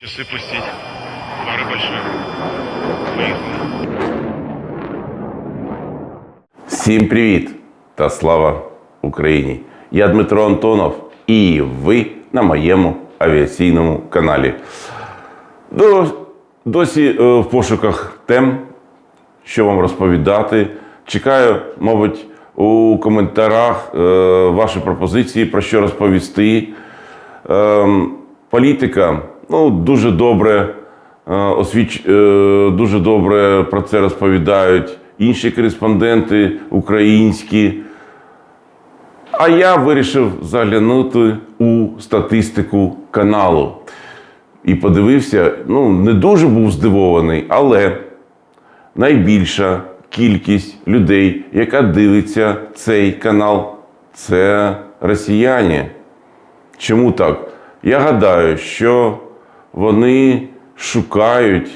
Часы пустить. Пары большие. Поехали. Всім привіт та слава Україні! Я Дмитро Антонов і ви на моєму авіаційному каналі. До, досі е, в пошуках тем, що вам розповідати. Чекаю, мабуть, у коментарях е, ваші пропозиції, про що розповісти. Ем, політика, ну, дуже добре, е, освіч... е, дуже добре про це розповідають інші кореспонденти українські. А я вирішив заглянути у статистику каналу. І подивився, ну, не дуже був здивований, але найбільша кількість людей, яка дивиться цей канал, це росіяни. Чому так? Я гадаю, що вони шукають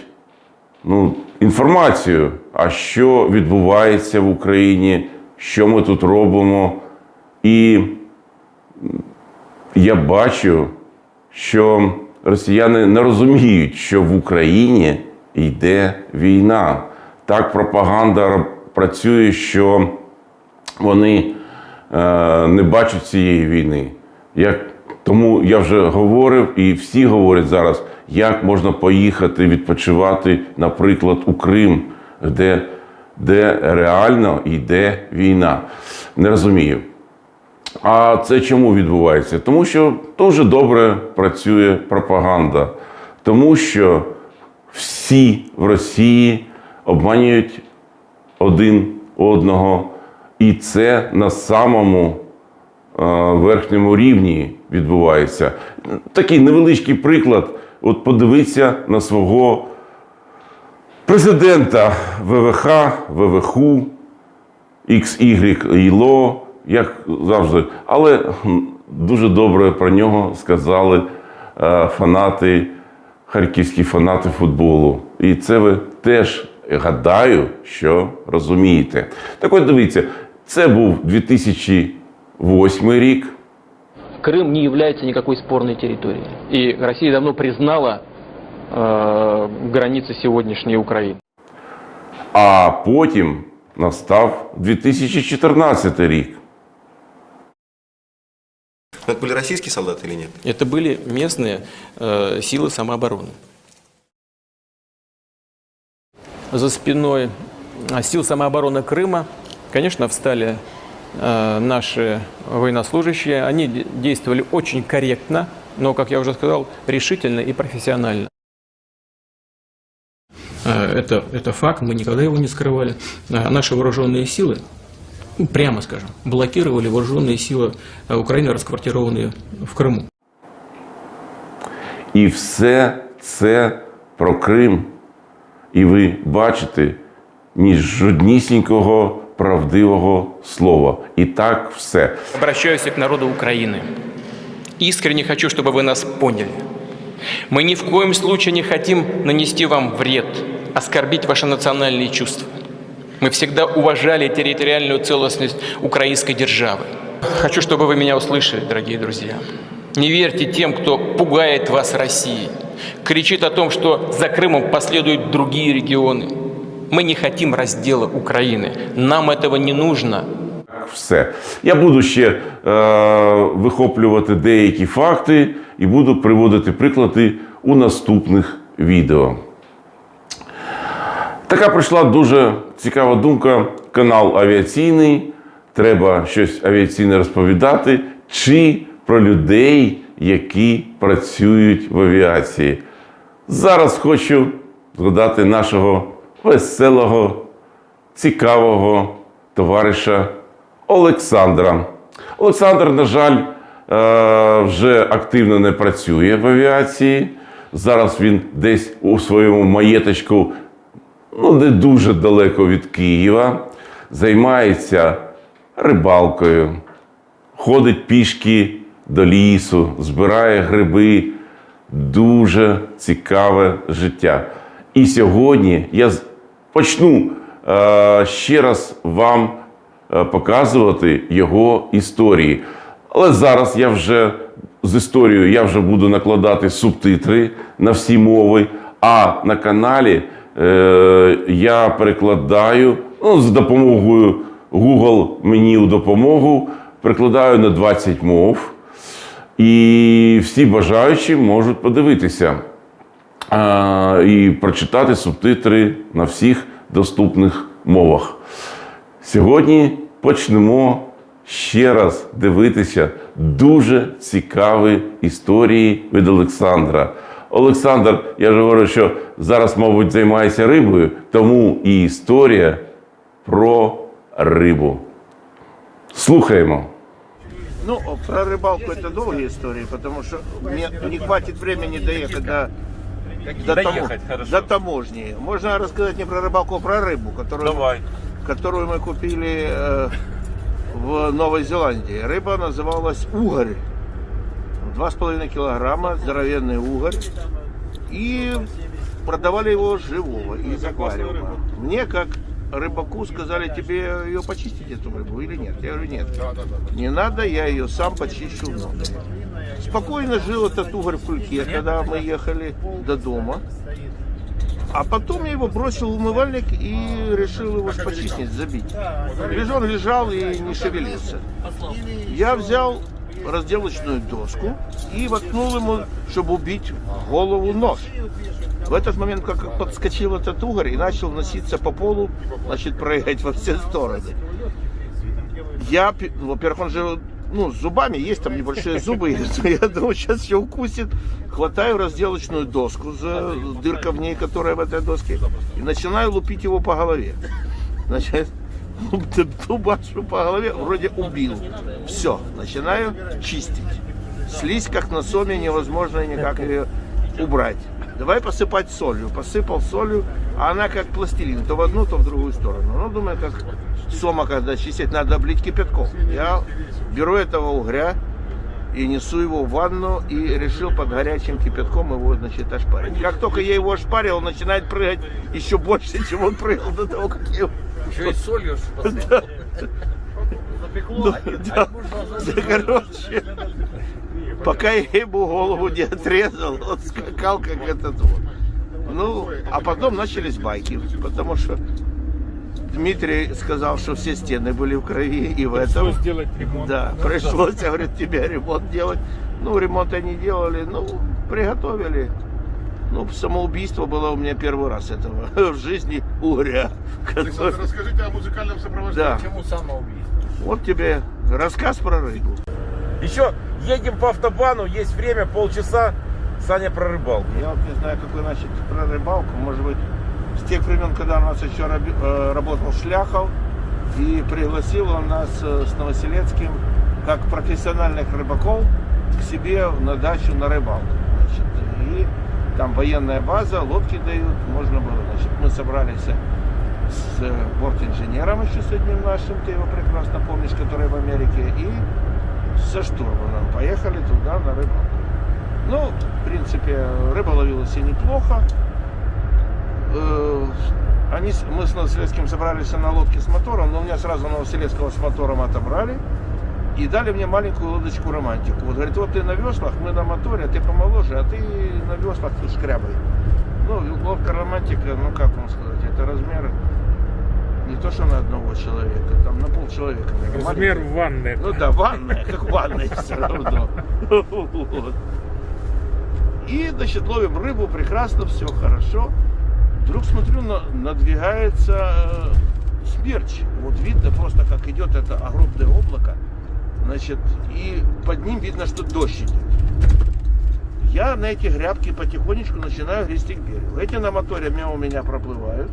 ну, інформацію, а що відбувається в Україні, що ми тут робимо. І я бачу, що росіяни не розуміють, що в Україні йде війна. Так пропаганда працює, що вони е, не бачать цієї війни. Як, тому я вже говорив, і всі говорять зараз, як можна поїхати відпочивати, наприклад, у Крим, де, де реально йде війна. Не розумію. А це чому відбувається? Тому що дуже добре працює пропаганда, тому що всі в Росії обманюють один одного, і це на самому е, верхньому рівні відбувається. Такий невеличкий приклад. От подивіться на свого президента ВВХ, ВВХУ, XY ІЛО, як завжди. Але дуже добре про нього сказали е, фанати, харківські фанати футболу. І це ви теж гадаю, що розумієте. Так от дивіться, це був 2008 рік. Крым не является никакой спорной территорией. И Россия давно признала э, границы сегодняшней Украины. А потім настав 2014 рік. Это были российские солдаты или нет? Это были местные э, силы самообороны. За спиной э, сил самообороны Крыма, конечно, встали наши военнослужащие. Они де- действовали очень корректно, но, как я уже сказал, решительно и профессионально. Э, Это, это факт, мы никогда его не скрывали. Э, Наши вооруженные силы, ну, прямо скажем, блокировали вооруженные силы э, Украины, расквартированные в Крыму. І все це про Крим. І ви бачите ні жоднісінького правдивого слова. І так все. Обращаюсь к народу Украины. Искренне хочу, чтобы вы нас поняли. Мы ни в коем случае не хотим нанести вам вред, оскорбить ваши национальные чувства. Мы всегда уважали территориальную целостность украинской державы. Хочу, чтобы вы меня услышали, дорогие друзья. Не верьте тем, кто пугает вас Россией, кричит о том, что за Крымом последуют другие регионы. Мы не хотим раздела Украины. Нам этого не нужно. Так все. Я буду ще е, вихоплювати деякі факти і буду приводити приклади у наступних відео. Така прийшла дуже цікава думка. Канал авіаційний. Треба щось авіаційне розповідати, чи про людей, які працюють в авіації. Зараз хочу згадати нашого веселого, цікавого товариша Олександра. Олександр, на жаль, е, вже активно не працює в авіації. Зараз він десь у своєму маєточку ну, не дуже далеко від Києва, займається рибалкою, ходить пішки до лісу, збирає гриби. Дуже цікаве життя. І сьогодні я почну е, ще раз вам е, показувати його історії. Але зараз я вже з історією я вже буду накладати субтитри на всі мови. А на каналі е, я перекладаю ну, з допомогою Google мені у допомогу, перекладаю на 20 мов. І всі бажаючі можуть подивитися і прочитати субтитри на всіх доступних мовах. Сьогодні почнемо ще раз дивитися дуже цікаві історії від Олександра. Олександр, я ж говорю, що зараз, мабуть, займається рибою, тому і історія про рибу. Слухаємо. Ну, про рыбалку это долгие истории, потому что мне не хватит времени доехать до, до, тамо- до таможни. Можно рассказать не про рыбалку, про рыбу, которую, которую мы купили э, в Новой Зеландии. Рыба называлась угорь. Два с половиной килограмма, здоровенный угорь. И продавали его живого из аквариума. Мне, как рыбаку, сказали, тебе ее почистить, эту рыбу, или нет? Я говорю, нет. Не надо, я ее сам почищу внутрь. Спокойно жил этот угорь в кульке, когда мы ехали до дома. А потом я его бросил в умывальник и решил его почистить, забить. Лежал, он лежал и не шевелился. Я взял разделочную доску и воткнул ему, чтобы убить голову нож. В этот момент, как подскочил этот угорь и начал носиться по полу, значит, прыгать во все стороны. Я, во-первых, он же, ну, с зубами есть, там небольшие зубы. Я думаю, сейчас все укусит. Хватаю разделочную доску, за дырка в ней, которая в этой доске, и начинаю лупить его по голове. Значит, дубашу по голове, вроде убил. Все, начинаю чистить. Слизь, как на соме, невозможно никак ее убрать. Давай посыпать солью. Посыпал солью, а она как пластилин, то в одну, то в другую сторону. Ну, думаю, как сома, когда чистить, надо облить кипятком. Я беру этого угря и несу его в ванну и решил под горячим кипятком его, значит, ошпарить. Как только я его ошпарил, он начинает прыгать еще больше, чем он прыгал до того, как я его Еще и солью Ну, да. Да, короче, пока я ему голову не отрезал, он скакал как этот вот. Ну, а потом начались байки, потому что Дмитрий сказал, что все стены были в крови, и в этом... сделать ремонт. Да, пришлось, я говорю, тебе ремонт делать. Ну, ремонта не делали, ну, приготовили. Ну, самоубийство было у меня первый раз этого в жизни угря. который- Расскажите о музыкальном сопровождении. Да, Почему самоубийство? вот тебе рассказ про рыбу. Еще едем по автобану, есть время, полчаса. Саня про рыбалку. Я вот не знаю, какой начать про рыбалку. Может быть, с тех времен, когда у нас еще э, работал Шляхов, и пригласил он нас э, с Новоселецким, как профессиональных рыбаков, к себе на дачу на рыбалку. Значит, и там военная база, лодки дают, можно было. Значит, мы собрались с э, бортинженером еще с одним нашим, ты его прекрасно помнишь, который в Америке, и со штурманом поехали туда на рыбалку. Ну, в принципе, рыба ловилась и неплохо. Э, Они, мы с Новоселецким собрались на лодке с мотором, но у меня сразу Новоселецкого с мотором отобрали и дали мне маленькую лодочку романтику. Вот говорит, вот ты на веслах, мы на моторе, а ты помоложе, а ты на веслах ты шкрябай. Ну, лодка романтика, ну как вам сказать, это размер не то, что на одного человека, там на полчеловека. наверное, Размер маленький. ванны. Ну да, ванная, как ванная все равно. И, значит, ловим рыбу, прекрасно, все хорошо. Вдруг смотрю, на- надвигается э, смерч. Вот видно просто, как идет это огромное облако. Значит, и под ним видно, что дождь идет. Я на эти грядки потихонечку начинаю грести к берегу. Эти на моторе мимо меня проплывают.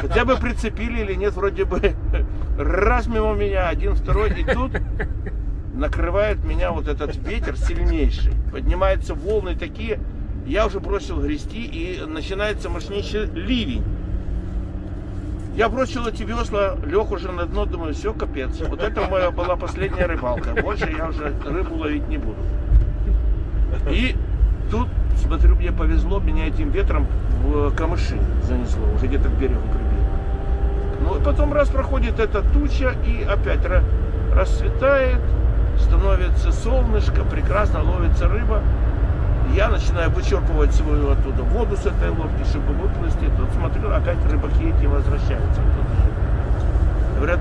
Хотя бы прицепили или нет, вроде бы раз мимо меня, один, второй, и тут накрывает меня вот этот ветер сильнейший. Поднимаются волны такие, я уже бросил грести, и начинается мощнейший ливень. Я бросил эти весла, лег уже на дно, думаю, все, капец. Вот это моя была последняя рыбалка. Больше я уже рыбу ловить не буду. И тут, смотрю, мне повезло, меня этим ветром в камыши занесло, уже где-то к берегу прибило. Ну и потом раз проходит эта туча, и опять ра- расцветает, становится солнышко, прекрасно ловится рыба. Я начинаю вычерпывать свою оттуда воду с этой лодки, чтобы выплыть. Тут смотрю, опять рыбаки эти возвращаются. Говорят,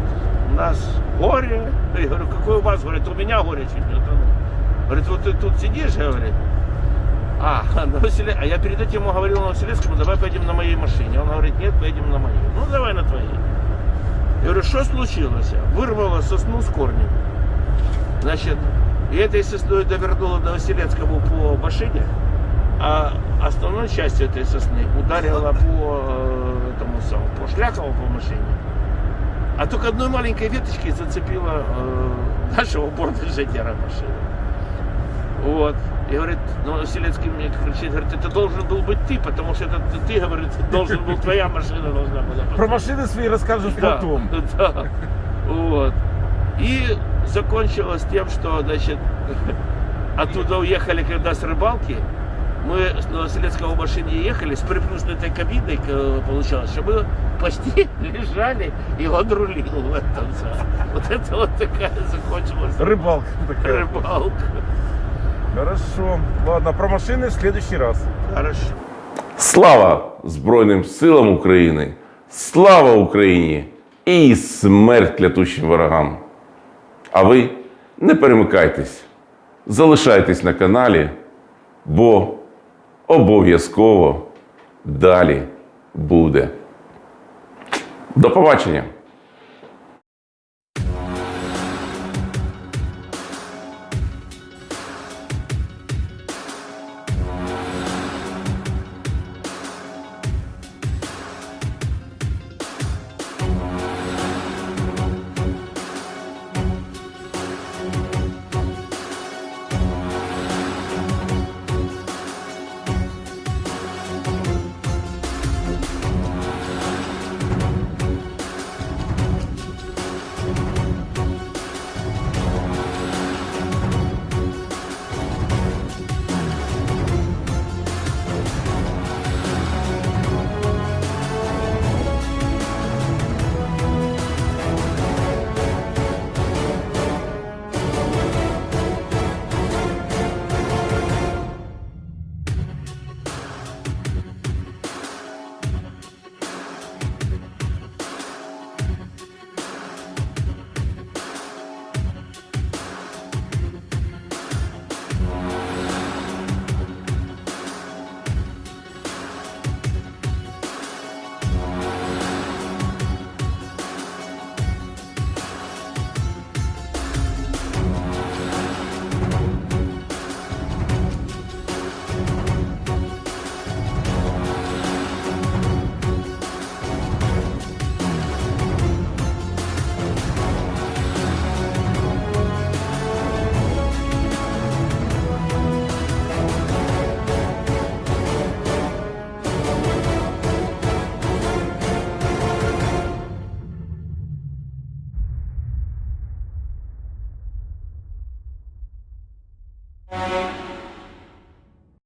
у нас горе. Я говорю, какое у вас? Говорит, у меня горе чуть не. Говорит, вот ты тут сидишь, говорит. А, на Василе... а я перед этим ему говорил на Василевскому, давай поедем на моей машине. Он говорит, нет, поедем на моей. Ну, давай на твоей. Я говорю, что случилось? Вырвало сосну с корнем. Значит, и этой сосной довернуло до Василецкого по машине, а основной частью этой сосны ударила по э, этому самому, по Шляхову по машине. А только одной маленькой веточкой зацепила э, нашего бортинженера машины. Вот. И говорит, ну, Василецкий мне кричит, говорит, это должен был быть ты, потому что это ты, говорит, должен был, твоя машина должна была. Про машины свои расскажешь Да, потом. да. Вот. И закончилось тем, что, значит, оттуда уехали, когда с рыбалки, мы с Новоселецкого в машине ехали с приплюснутой кабиной, к- получалось, что мы почти лежали, и он рулил в этом. самом. Вот это вот такая закончилась Рыбалка такая. рыбалка. Хорошо. Ладно, про машины в следующий раз. Хорошо. Слава Збройним силам України! Слава Україні! І смерть клятущим ворогам! А ви не перемикайтесь, залишайтесь на каналі, бо обов'язково далі буде. До побачення!